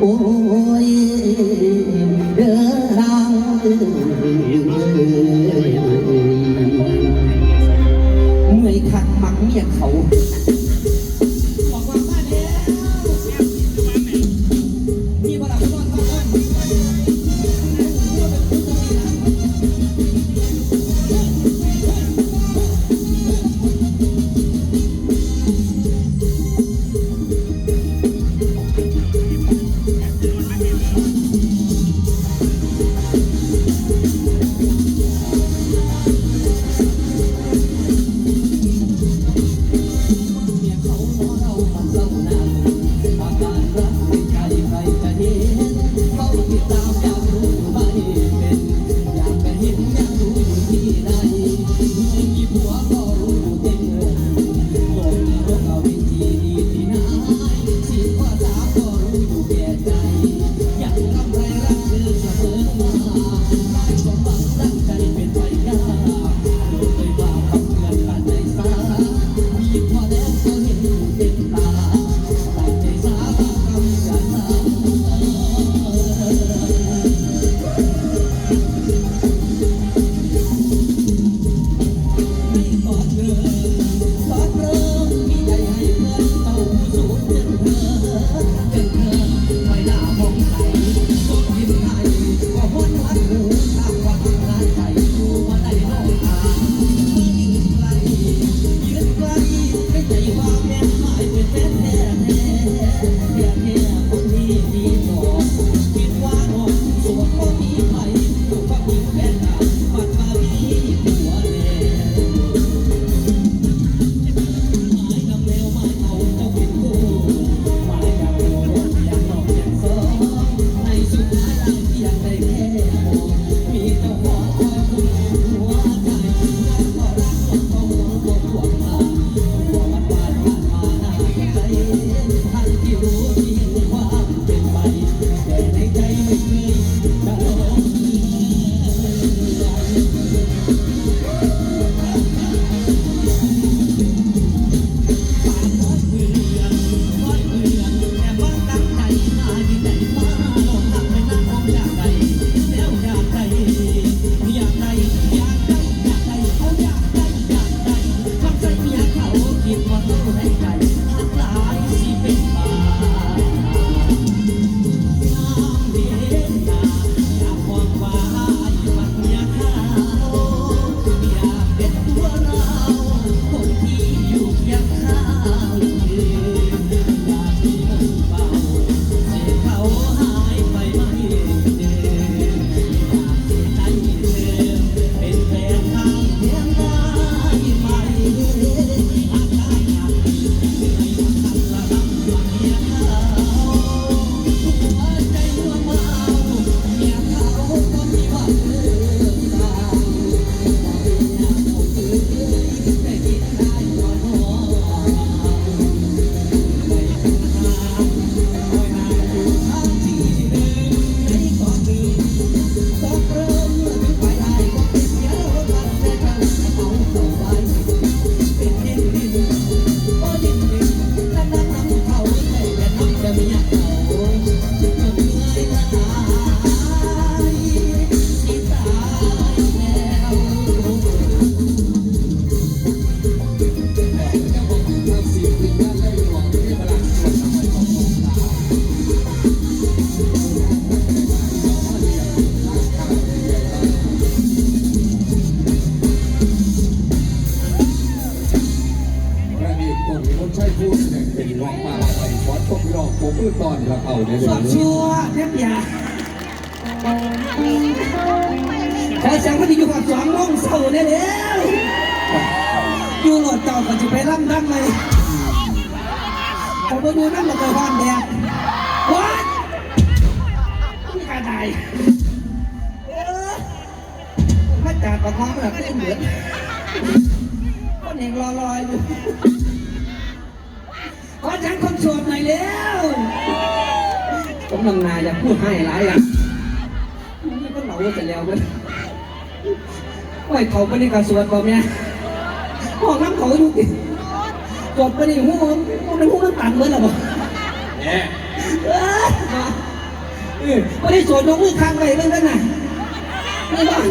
โอ้ยเด้อรางเมื่อยคักมักเมียเขา ที่รู้ที่ รองผมมือตอนละเข่าในเดืสออนนชัวเทียบยาขอเสียงพอดีอยู่กับสองโมงเสาร์ได้แล้วอยู่หลอดเต่าก็จะไปร่ำดังเลยผมไปดูนั่นมาเจอบ้านแดงวัดกระไดเออพระจ่าประคองแบบไม่เหมือนคนเองรอรออยู่ ขอฉันคนโสดหน่อยเร็ว นำนาอย่าพูดให้ร้ายอะมันก็เหลาจะแล้วมันโอ้ยเขาไม่ได้กระสวดบอกเนี่ยห้องน้ำเขาดูดิจบไปดิหูมันหูมันตันเหมือนหรอบอกเนี่ยเอ้ยออไม่ได้สวดยกมือข้างไปเรื่องนั้นน่ะนี่บ้าง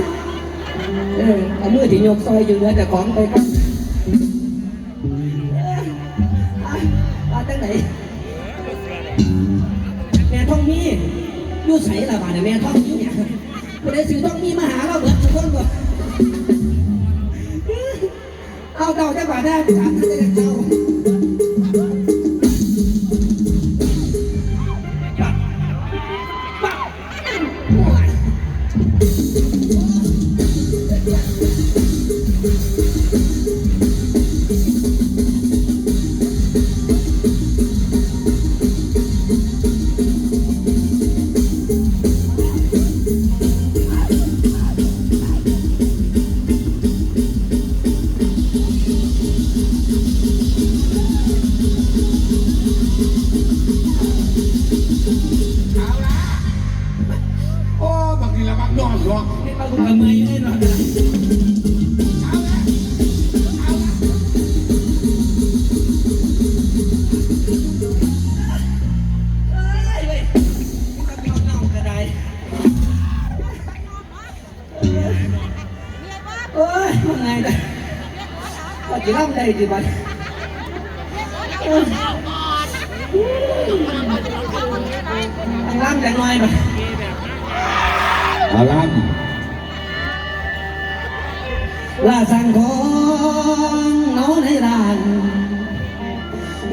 เออเอามือที่ยกซอยอยู่เหนือแต่ของไปครับเออเอาเอาจังไหนแม่ท่องมี อยู่ใส่ละบาทแม่ท้องมีเนี่ยไม่ได้ซื้อต้องมีมาหาเราเบิดทุกคนก่อนเอาเดาจังหวะได้สามท่านได้เจ้า เป็นน้องกระไดเอ้ยมันไงได้ก็จะรับได้ดีบัดเอ้ยทางล่างแต่น้อยบัดเอาละ ลาสังของเนาในร้าน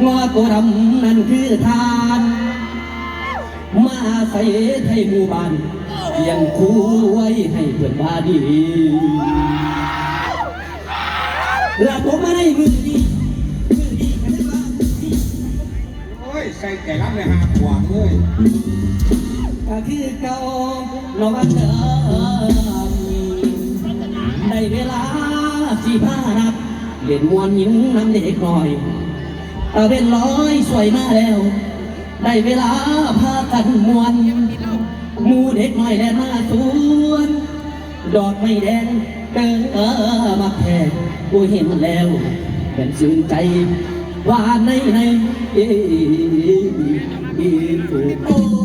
งอตัวดำนั่นคือทาน มาใส่ไทยหมู่บ้านเพียงคู่ไว้ให้เพื่อนบาดีลาผมมาในมือดีมือดีกันได้บ้างโอ้ยใส่แต่รับเลยฮะขวางเลยก็คือเก่าเนาะว่าเดิม ได้เวลาสี่พานับเล่นมวนหญิงน้ำเด็กหน่อยตาเป็นร้อยสวยมาแล้ว ได้เวลาพากันมวนมูเด็กน้อยแลนมาสวน ดอกไม้แดงเดิเออมาแผ่กูเห็นแล้วเป็นชื่นใจว่าในในเอเออ้เอ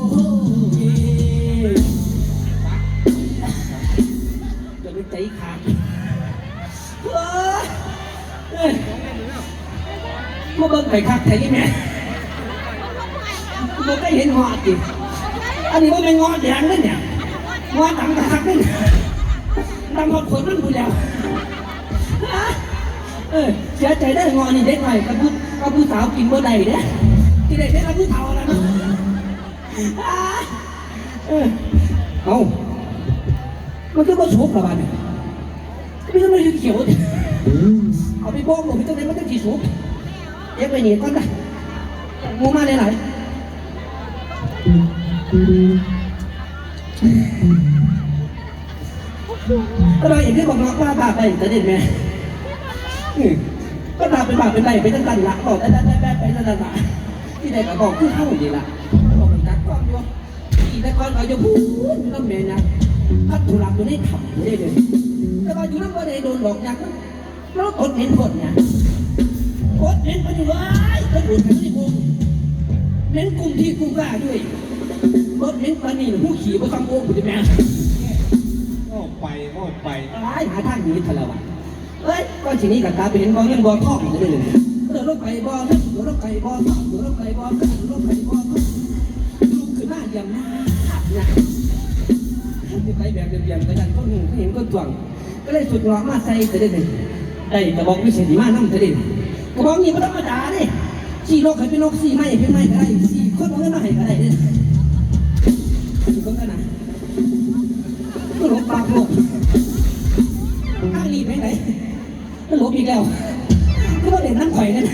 ใจขาดมาเบิ่งไข่คักไทยแม่มันก็เห็นหอดจิอันนี้ว่าเป็นงอแดงเลยเนี่ยงอตังคักเลยเนี่ยตำรวจคนนั้นดูแล้วเออเสียใจได้งอนี่เด็กหน่อยกับผู้กับผู้สาวกินบ่ได้เด้ที่ยกินได้ได้รับผู้สาวแล้วนะเออเอา มันก็มาชุบละบ้านเนี่ยไม่ต้องมาเขียวเอาไปบ้องหลบไปตรงไหนมันต้องจีชุบเย็บไปหนีก่อนนะงูมาไหนๆก็เลยอย่างที่บอกน้องว่าบาปไปจะเด็ดไหมอืมก็ตามเป็นบาปเป็นใบไปตั้งแต่ลักบอกได้ได้ได้ไปตั้งแต่ลักที่ใดก็บอกคือเข้าอยู่ดีละบอกมันจัดกความอยู่ที่แต่ก่อนเราจะพูดน้ำเมนะ พัดถุลักอยู่ในถังได้เลยแต่ว่าอยู่นั่นก็ได้โดนหลอกอย่างนั้นแล้วกดเห็นผลเนี่ยกดเห็นไปอยู่ว้ายกดเห็นไปที่กลุ่มเห็นกลุ่มที่กลุ่มกล้าด้วยกดเห็นปานี่ผู้ขี่ประคำโอ้บุตรแม่โอ้ไปโอ้ไปร้ายหาทางหนีทะเลาะเอ้ยก้อนสีนี้กับตาไปเห็นบอลยังบอลทอกอยู่เลยเออรถไฟบอลเออรถไฟบอลเออรถไฟบอลเออรถไฟบอลลูกขึ้นหน้าเยี่ยมหน้าเนี่ ยไปแบบเยี่ยมๆกระดันก็หนึ่งเห็นก็จวง ก็เลยสุดหล่อมาใส่จะได้เลยได้กระบอกวิเศษดีมากน้ำจะได้กระบอกนี้ไม่ธรรมดาดิสี่นกให้เป็นนกสี่ไม้เป็นไม้ก็ได้สี่คนเอาเงินมาให้ก็ได้เนี่ยสี่คนกันนะก็ลบปากลบข้างรีบไปไหนมันลบอีกแล้วก็ว่าเด่นนั่งไข่นั่น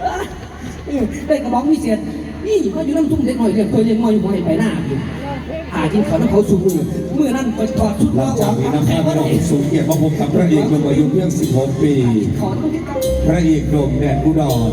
เออได้กระบอกวิเศษนี่ก็อยู่น้ำซุ่มเด็กหน่อยเรียกเคยเรียกมอยมอยไปหน้าอยู่ หากินเขาน้ำเขาสูมือเมื่อนั้นไปถอดชุดหลังจากนี้นะครับว่าเราได้สูงเกียรติมาพบกับพระเอกหนุ่มอายุเพียง 16 ปีขอต้องที่ต้องพระเอกหนุ่มแดนอุดร